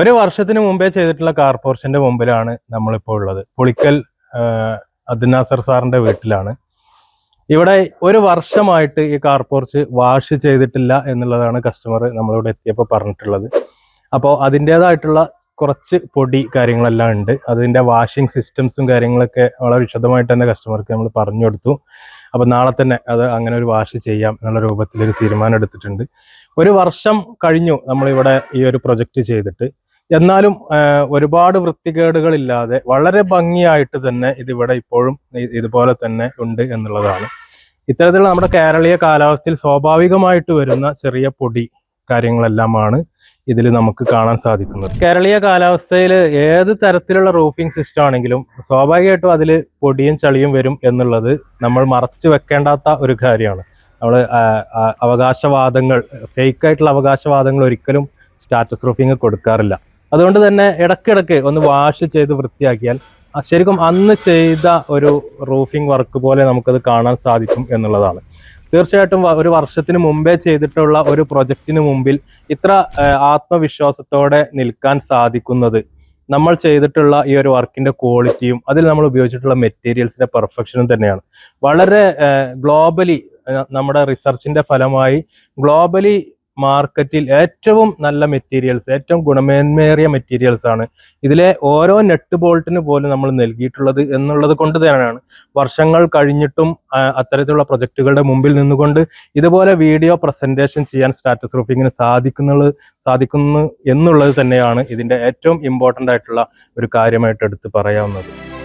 ഒരു വർഷത്തിന് മുമ്പേ ചെയ്തിട്ടുള്ള കാർ പോർഷന്റെ മുമ്പിലാണ് നമ്മളിപ്പോൾ ഉള്ളത്. പുളിക്കൽ അദ്നാസർ സാറിന്റെ വീട്ടിലാണ്. ഇവിടെ ഒരു വർഷമായിട്ട് ഈ കാർ പോർച്ച് വാഷ് ചെയ്തിട്ടില്ല എന്നുള്ളതാണ് കസ്റ്റമർ നമ്മളിവിടെ എത്തിയപ്പോൾ പറഞ്ഞിട്ടുള്ളത്. അപ്പോൾ അതിന്റെതായിട്ടുള്ള കുറച്ച് പൊടി കാര്യങ്ങളെല്ലാം ഉണ്ട്. അതിന്റെ വാഷിംഗ് സിസ്റ്റംസും കാര്യങ്ങളൊക്കെ വളരെ വിശദമായിട്ട് തന്നെ കസ്റ്റമർക്ക് നമ്മൾ പറഞ്ഞു കൊടുത്തു. അപ്പോൾ നാളെ തന്നെ അത് അങ്ങനെ ഒരു വാഷ് ചെയ്യാം എന്നുള്ള രൂപത്തിൽ ഒരു തീരുമാനം എടുത്തിട്ടുണ്ട്. ഒരു വർഷം കഴിഞ്ഞു നമ്മളിവിടെ ഈ ഒരു പ്രൊജക്റ്റ് ചെയ്തിട്ട്. എന്നാലും ഒരുപാട് വൃത്തികേടുകളില്ലാതെ വളരെ ഭംഗിയായിട്ട് തന്നെ ഇതിവിടെ ഇപ്പോഴും ഇതുപോലെ തന്നെ ഉണ്ട് എന്നുള്ളതാണ്. ഇത്തരത്തിലുള്ള നമ്മുടെ കേരളീയ കാലാവസ്ഥയിൽ സ്വാഭാവികമായിട്ട് വരുന്ന ചെറിയ പൊടി കാര്യങ്ങളെല്ലാമാണ് ഇതിൽ നമുക്ക് കാണാൻ സാധിക്കുന്നത്. കേരളീയ കാലാവസ്ഥയിൽ ഏത് തരത്തിലുള്ള റൂഫിംഗ് സിസ്റ്റം ആണെങ്കിലും സ്വാഭാവികമായിട്ടും അതിൽ പൊടിയും ചളിയും വരും എന്നുള്ളത് നമ്മൾ മറച്ചു വെക്കേണ്ടാത്ത ഒരു കാര്യമാണ്. നമ്മൾ അവകാശവാദങ്ങൾ ഫേക്ക് ആയിട്ടുള്ള അവകാശവാദങ്ങൾ ഒരിക്കലും സ്റ്റാറ്റസ് റൂഫിംഗ് കൊടുക്കാറില്ല. അതുകൊണ്ട് തന്നെ ഇടയ്ക്കിടയ്ക്ക് ഒന്ന് വാഷ് ചെയ്ത് വൃത്തിയാക്കിയാൽ ശരിക്കും അന്ന് ചെയ്ത ഒരു റൂഫിംഗ് വർക്ക് പോലെ നമുക്കത് കാണാൻ സാധിക്കും എന്നുള്ളതാണ്. തീർച്ചയായിട്ടും ഒരു വർഷത്തിന് മുമ്പേ ചെയ്തിട്ടുള്ള ഒരു പ്രൊജക്റ്റിന് മുമ്പിൽ ഇത്ര ആത്മവിശ്വാസത്തോടെ നിൽക്കാൻ സാധിക്കുന്നത്. നമ്മൾ ചെയ്തിട്ടുള്ള ഈ ഒരു വർക്കിന്റെ ക്വാളിറ്റിയും അതിൽ നമ്മൾ ഉപയോഗിച്ചിട്ടുള്ള മെറ്റീരിയൽസിന്റെ പെർഫെക്ഷനും തന്നെയാണ്. വളരെ ഗ്ലോബലി നമ്മുടെ റിസർച്ചിന്റെ ഫലമായി ഗ്ലോബലി മാർക്കറ്റിൽ ഏറ്റവും നല്ല മെറ്റീരിയൽസ് ഏറ്റവും ഗുണമേന്മേറിയ മെറ്റീരിയൽസ് ആണ്. ഇതിലെ ഓരോ നെറ്റ് ബോൾട്ടിന് പോലും നമ്മൾ നൽകിയിട്ടുള്ളത് എന്നുള്ളത് കൊണ്ട് തന്നെയാണ്. വർഷങ്ങൾ കഴിഞ്ഞിട്ടും അത്തരത്തിലുള്ള പ്രൊജക്റ്റുകളുടെ മുമ്പിൽ നിന്നുകൊണ്ട് ഇതുപോലെ വീഡിയോ പ്രസന്റേഷൻ ചെയ്യാൻ സ്റ്റാറ്റസ് റൂഫിങ്ങിന് സാധിക്കുന്നത് സാധിക്കുന്നു എന്നുള്ളത് തന്നെയാണ് ഇതിന്റെ ഏറ്റവും ഇമ്പോർട്ടന്റ് ആയിട്ടുള്ള ഒരു കാര്യമായിട്ട് എടുത്ത് പറയാവുന്നത്.